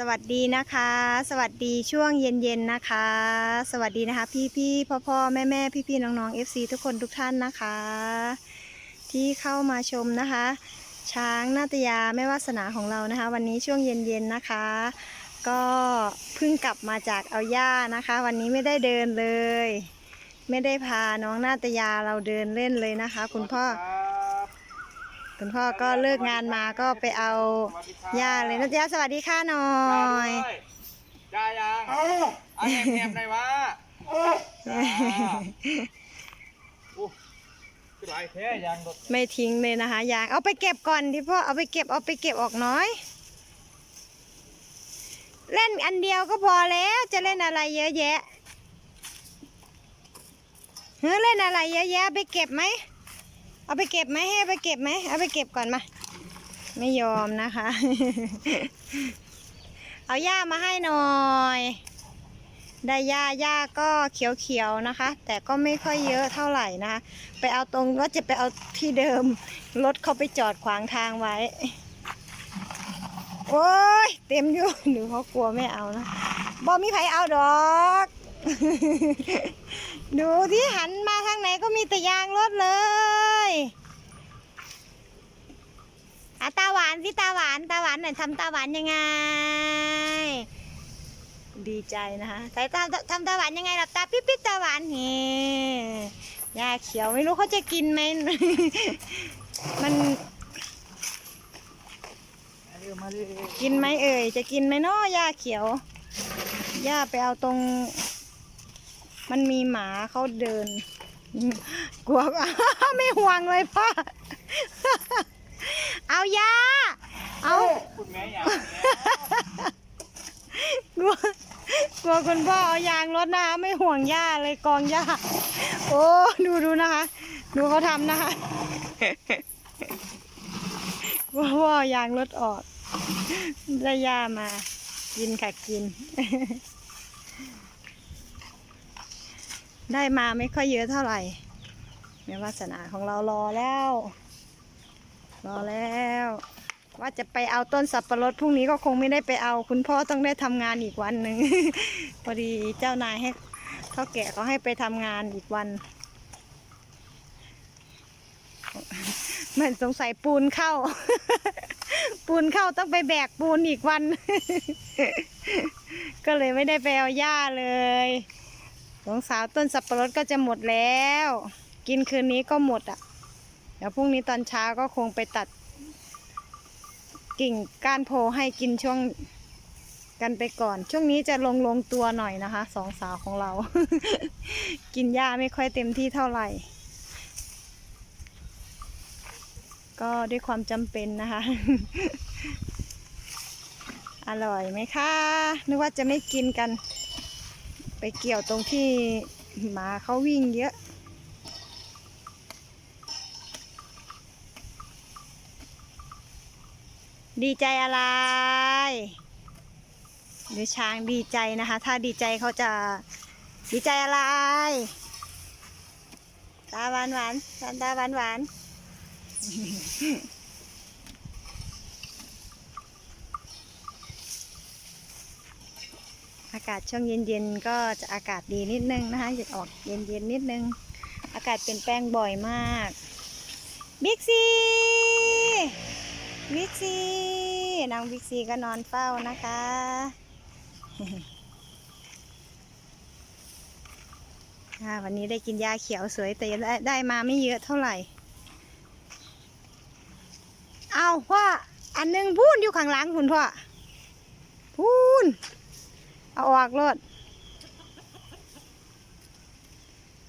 สวัสดีนะคะ สวัสดีช่วงเย็นๆนะคะ สวัสดีนะคะ พี่ๆพ่อๆแม่ๆพี่ๆน้องๆ FC ทุกคนทุกท่านนะคะ ที่เข้ามาชมนะคะ ช้างนาตยาแม่วาสนาของเรานะคะ วันนี้ช่วงเย็นๆนะคะ ก็เพิ่งกลับมาจากเอาย่านะคะ วันนี้ไม่ได้เดินเลย ไม่ได้พาน้องนาตยาเราเดินเล่นเลยนะคะ คุณพ่อ คุณพ่อก็เลิกงานมาก็ไปเอาย่าเลยนะจ๊ะสวัสดีค่ะหน่อยจ้ายังเอาแหบแหบหน่อยวะจ้าอู้คือไรแท้ยังรถไม่ทิ้งเลยนะคะยางเอาไปเก็บก่อนที่พ่อเอาไปเก็บเอาไปเก็บออกน้อย เล่นอันเดียวก็พอแล้วจะเล่นอะไรเยอะแยะเฮ้ยเล่นอะไรเยอะแยะไปเก็บไหม เอาไปเก็บไหมให้เอาไปเก็บไหมเอาไปเก็บก่อนมา ไม่ยอมนะคะ เอาหญ้ามาให้หน่อย ได้หญ้าหญ้าก็เขียวๆนะคะ แต่ก็ไม่ค่อยเยอะเท่าไหร่นะคะ ไปเอาตรงว่าจะไปเอาที่เดิม รถเขาไปจอดขวางทางไว้ โอ้ย เต็มอยู่หรือเขากลัวไม่เอานะบอมีใครเอาดอก ดูที่หันมาทางไหนก็มีแต่ยางรถเลยอะตาหวานสิตาหวานตาหวานหน่อยทำตาหวานยังไง ดีใจนะคะแต่ตาทำตาหวานยังไงหลับตาปิ๊บปิ๊บตาหวานเฮ้ยาเขียวไม่รู้เขาจะกินไหมมันมาดิมาดิกินไหมเอ่ยจะกินไหมเนาะยาเขียวย่าไปเอาตรง มันมีหมาเขาเดิน กลัวไม่ห่วงเลยพ่อ เอายา เอาคุณแม่ยังกลัวกลัวคุณพ่อเอายางรถนะคะไม่ห่วงหญ้าเลยกองหญ้า โอ้ดูดูนะคะ ดูเขาทำนะคะกลัวพ่อเอายางรถออกได้หญ้ามา กินค่ะกิน ได้มาไม่ค่อยเยอะเท่าไหร่แม่วาสนาของเรารอแล้ว รอแล้ว ว่าจะไปเอาต้นสับปะรดพรุ่งนี้ก็คงไม่ได้ไปเอา คุณพ่อต้องได้ทำงานอีกวันหนึ่ง พอดีเจ้านายให้เขาแก่เขาให้ไปทำงานอีกวันเหมือนสงสัยปูนเข้า ปูนเข้าต้องไปแบกปูนอีกวัน ก็เลยไม่ได้ไปเอาหญ้าเลย สงสาวต้นสับปะรดก็จะหมดแล้ว กินคืนนี้ก็หมดอะ เดี๋ยวพรุ่งนี้ตอนเช้าก็คงไปตัด กิ่งก้านโพให้กินช่วงกันไปก่อน ช่วงนี้จะลงลงตัวหน่อยนะคะสองสาวของเรา กินหญ้าไม่ค่อยเต็มที่เท่าไหร่ ก็ด้วยความจำเป็นนะคะ อร่อยไหมคะ นึกว่าจะไม่กินกัน เกี่ยวตรงที่หมาเขาวิ่งเยอะ ดีใจอะไรหรือช้างดีใจนะคะ ถ้าดีใจเขาจะดีใจอะไร ตาหวานหวานตาตาหวานหวาน อากาศช่วงเย็นๆก็จะอากาศดีนิดนึงนะคะจะออกเย็นๆนิดนึง อากาศเปลี่ยนแปลงบ่อยมากบิ๊กซีบิ๊กซีน้องบิ๊กซีก็นอนเฝ้านะคะวันนี้ได้กินยาเขียวสวยแต่ได้มาไม่เยอะเท่าไหร่ เอาพ่ออันหนึงพูนอยู่ข้างหลังคุณพ่อพูน เอาออกรด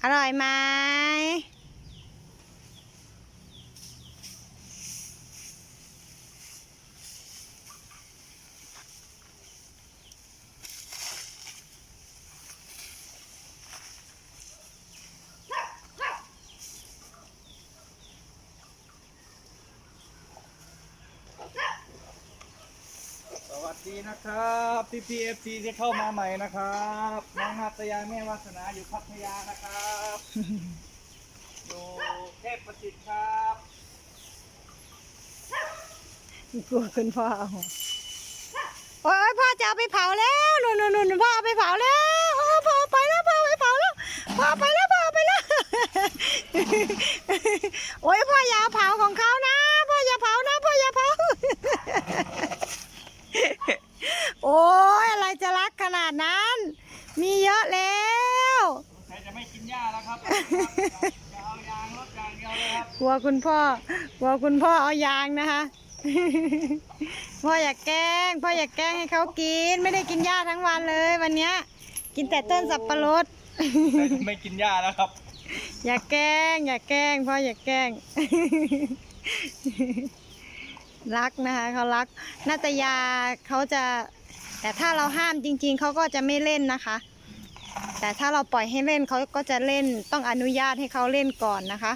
อร่อยไหม ดีนะครับพี่พีเอฟซีที่เข้ามาใหม่นะครับน้องนาตยาแม่วาสนาอยู่พัทยานะครับอยู่เทพประสิทธิ์ครับกลัวคุณพ่อเอาโอ้ยพ่อจะเอาไปเผาแล้วนู่นนู่นนู่นพ่อเอาไปเผาแล้วโอ้พ่อไปแล้วพ่อไปเผาแล้วพ่อไปแล้วพ่อไปแล้วโอ้ยพ่ออย่าเอาเผาของเขานะ พ่ออย่าเผานะ พ่ออย่าเผา โอ้ยอะไรจะรักขนาดนั้น มีเยอะแล้ว ใครจะไม่กินหญ้าแล้วครับจะเอายางรถยางเดียวเลย ครับกลัวคุณพ่อกลัวคุณพ่อเอายางนะคะพ่ออยากแกล้งพ่ออยากแกล้งให้เขากิน ไม่ได้กินหญ้าทั้งวันเลยวันเนี้ย กินแต่ต้นสับปะรดใครจะไม่กินหญ้าแล้วครับ อย่าแกล้ง อย่าแกล้งพ่ออย่าแกล้ง รักนะคะเขารักนาตยาเขาจะ แต่ถ้าเราห้ามจริง ๆเขาก็จะไม่เล่นนะคะ แต่ถ้าเราปล่อยให้เล่นเขาก็จะเล่นต้องอนุญาตให้เขาเล่นก่อนนะคะ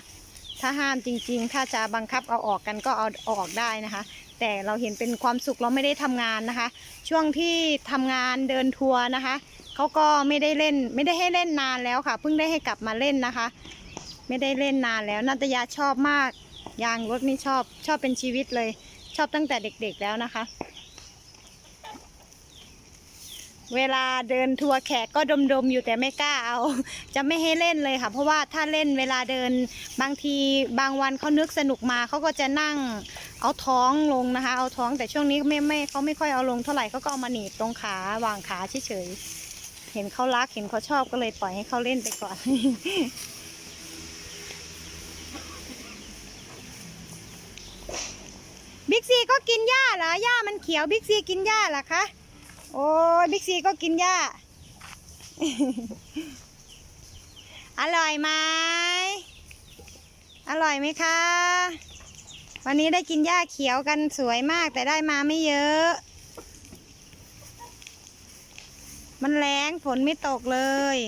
ถ้าห้ามจริง ๆ ถ้าจะบังคับเอาออกกันก็เอาออกได้นะคะ แต่เราเห็นเป็นความสุขเราไม่ได้ทำงานนะคะ ช่วงที่ทำงานเดินทัวร์นะคะเขาก็ไม่ได้เล่นไม่ได้ให้เล่นนานแล้วค่ะ เพิ่งได้ให้กลับมาเล่นนะคะ ไม่ได้เล่นนานแล้วนัตยาชอบมากยางรถนี่ชอบชอบเป็นชีวิตเลย ชอบตั้งแต่เด็กๆแล้วนะคะ เวลาเดินทัวร์แขกก็ดมๆอยู่แต่ไม่กล้าเอา จะไม่ให้เล่นเลยค่ะ เพราะว่าถ้าเล่นเวลาเดินบางทีบางวันเขานึกสนุกมาเขาก็จะนั่งเอาท้องลงนะคะ เอาท้องแต่ช่วงนี้ไม่ไม่เขาไม่ค่อยเอาลงเท่าไหร่เขาก็เอามาหนีบตรงขาวางขาเฉยๆเห็นเขารักเห็นเขาชอบก็เลยปล่อยให้เขาเล่นไปก่อนบิ๊กซีก็กินหญ้าเหรอหญ้ามันเขียวบิ๊กซีกินหญ้าเหรอคะ โอ้ยบิ๊กซีก็กินหญ้า อร่อยไหม อร่อยไหมคะ วันนี้ได้กินหญ้าเขียวกันสวยมากแต่ได้มาไม่เยอะ มันแรงฝนไม่ตกเลย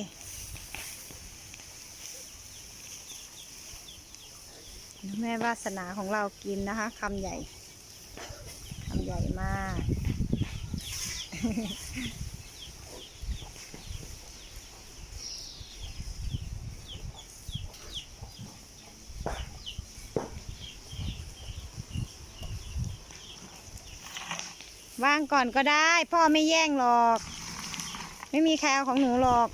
แม่วาสนาของเรากินนะคะคำใหญ่คำใหญ่มาก วางก่อนก็ได้ พ่อไม่แย่งหรอก ไม่มีใครเอาของหนูหรอก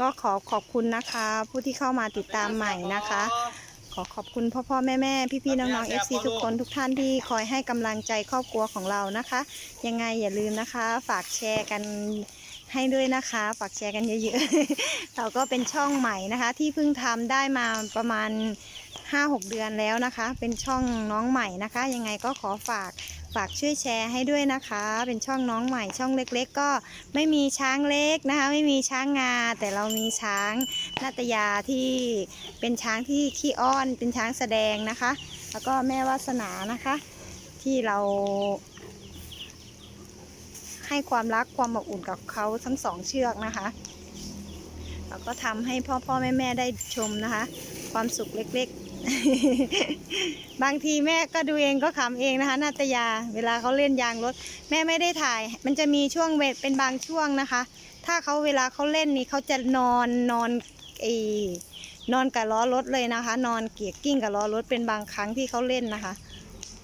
ก็ขอขอบคุณนะคะ ผู้ที่เข้ามาติดตามใหม่นะคะ ขอขอบคุณพ่อพ่อแม่แม่พี่พี่ๆน้องๆ FC ทุกคนทุกท่านที่คอยให้กำลังใจครอบครัวของเรานะคะ ยังไงอย่าลืมนะคะ ฝากแชร์กัน ให้ด้วยนะคะ ฝากแชร์กันเยอะๆ เราก็เป็นช่องใหม่นะคะ ที่เพิ่งทำได้มาประมาณ 5-6 เดือนแล้วนะคะ เป็นช่องน้องใหม่นะคะ ยังไงก็ขอฝากฝากช่วยแชร์ให้ด้วยนะคะ เป็นช่องน้องใหม่ช่องเล็ก ๆ ก็ไม่มีช้างเล็กนะคะ ไม่มีช้างงา แต่เรามีช้างนาตยาที่เป็นช้างที่ขี้อ้อน เป็นช้างแสดงนะคะ แล้วก็แม่วาสนานะคะ ที่เรา ให้ความรักความอบอุ่นกับเขาทั้งสองเชือกนะคะแล้วก็ทำให้พ่อพ่อแม่แม่ได้ชมนะคะ ความสุขเล็กๆ บางทีแม่ก็ดูเองก็ขำเองนะคะนาตยา เวลาเขาเล่นยางรถ แม่ไม่ได้ถ่าย มันจะมีช่วงเวทเป็นบางช่วงนะคะ ถ้าเขาเวลาเขาเล่นนี่เขาจะนอนนอนเอนอนกับล้อรถเลยนะคะ นอนเกียกกิ้งกับล้อรถเป็นบางครั้งที่เขาเล่นนะคะ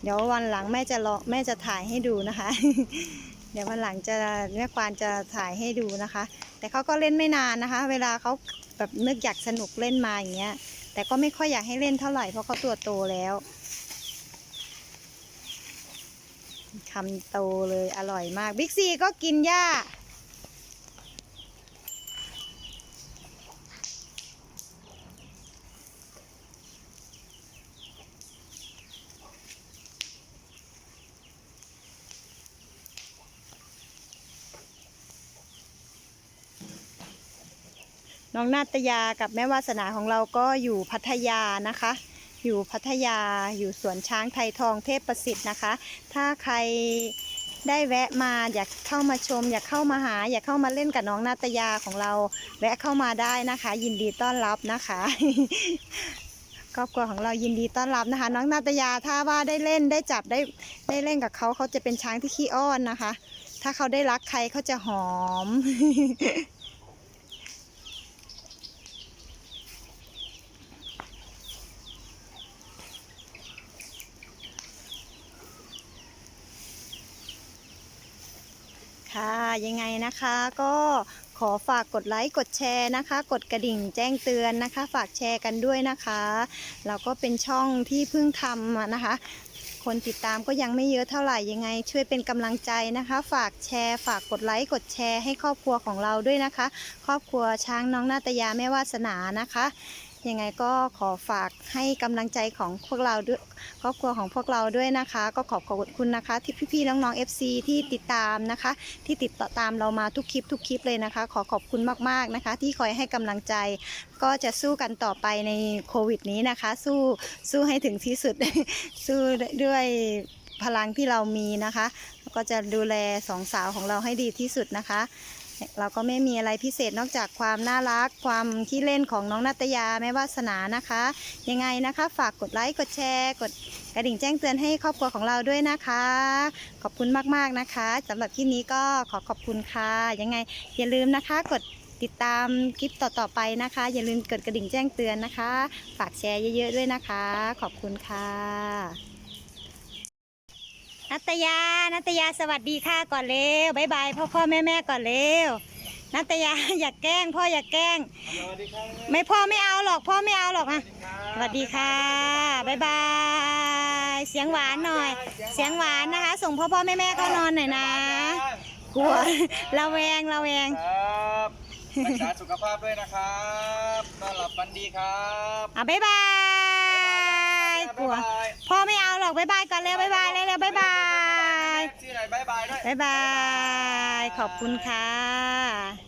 เดี๋ยววันหลังแม่จะรอแม่จะถ่ายให้ดูนะคะ ดี๋ยววันหลังจะแม่ควานจะถ่ายให้ดูนะคะ แต่เขาก็เล่นไม่นานนะคะ เวลาเขาแบบนึกอยากสนุกเล่นมาอย่างเงี้ย แต่ก็ไม่ค่อยอยากให้เล่นเท่าไหร่เพราะเขาตัวโตแล้วคำโตเลยอร่อยมาก บิ๊กซีก็กินหญ้า น้องนาตยากับแม่วาสนาของเราก็อยู่พัทยานะคะ อยู่พัทยาอยู่สวนช้างไทยทองเทพประสิทธิ์นะคะ ถ้าใครได้แวะมาอยากเข้ามาชม อยากเข้ามาหา อยากเข้ามาเล่นกับน้องนาตยาของเรา แวะเข้ามาได้นะคะ ยินดีต้อนรับนะคะครอบครัวของเรายินดีต้อนรับนะคะ น้องนาตยาถ้าว่าได้เล่นได้จับได้ได้เล่นกับเขาเขาจะเป็นช้างที่ขี้อ้อนนะคะ ถ้าเขาได้รักใครเขาจะหอม ยังไงนะคะก็ขอฝากกดไลค์กดแชร์นะคะ กดกระดิ่งแจ้งเตือนนะคะ ฝากแชร์กันด้วยนะคะแล้วก็เป็นช่องที่เพิ่งทำนะคะ คนติดตามก็ยังไม่เยอะเท่าไหร่ยังไง ช่วยเป็นกำลังใจนะคะ ฝากแชร์ ฝากกดไลค์กดแชร์ให้ครอบครัวของเราด้วยนะคะ ครอบครัวช้างน้องนาตยาแม่วาสนานะคะ ยังไงก็ขอฝากให้กำลังใจของพวกเราด้วยครอบครัวของพวกเราด้วยนะคะ ก็ขอบขอบคุณนะคะ ที่พี่ๆน้องๆ FC ที่ติดตามนะคะ ที่ติดตามเรามาทุกคลิปทุกคลิปเลยนะคะ ขอขอบคุณมากๆนะคะ ที่คอยให้กำลังใจ ก็จะสู้กันต่อไปในโควิดนี้นะคะ สู้สู้ให้ถึงที่สุด สู้ด้วยพลังที่เรามีนะคะ ก็จะดูแลสองสาวของเราให้ดีที่สุดนะคะ เราก็ไม่มีอะไรพิเศษนอกจากความน่ารัก ความขี้เล่นของน้องนัตยาแม่วาสนานะคะ ยังไงนะคะ ฝากกดไลค์กดแชร์กดกระดิ่งแจ้งเตือนให้ครอบครัวของเราด้วยนะคะ ขอบคุณมากๆนะคะสำหรับคลิปนี้ก็ขอขอบคุณค่ะ ยังไงอย่าลืมนะคะ กดติดตามคลิปต่อๆไปนะคะ อย่าลืมกดกระดิ่งแจ้งเตือนนะคะ ฝากแชร์เยอะๆด้วยนะคะ ขอบคุณค่ะ นัตยา นัตยาสวัสดีค่ะก่อนเร็วบายบายพ่อพ่อแม่แม่ก่อนเร็ว นัตยาอย่าแกล้ง พ่ออย่าแกล้งสวัสดีครับไม่พ่อไม่เอาหรอก พ่อไม่เอาหรอกอะสสวัสดีค่ะบายบาย เสียงหวานหน่อย เสียงหวานนะคะ ส่งพ่อพ่อแม่แม่เข้านอนหน่อยนะ กลัวระแวงระแวงครับรักษาสุขภาพด้วยนะครับต้อนรับฟันดีครับอะบายบาย กลัวบ๊ายบายพ่อไม่เอาหรอกบายบายก่อนเร็วบายบายเร็วเร็วบายบายชื่ออะไรบายบายด้วยบายบาย ขอบคุณค่ะ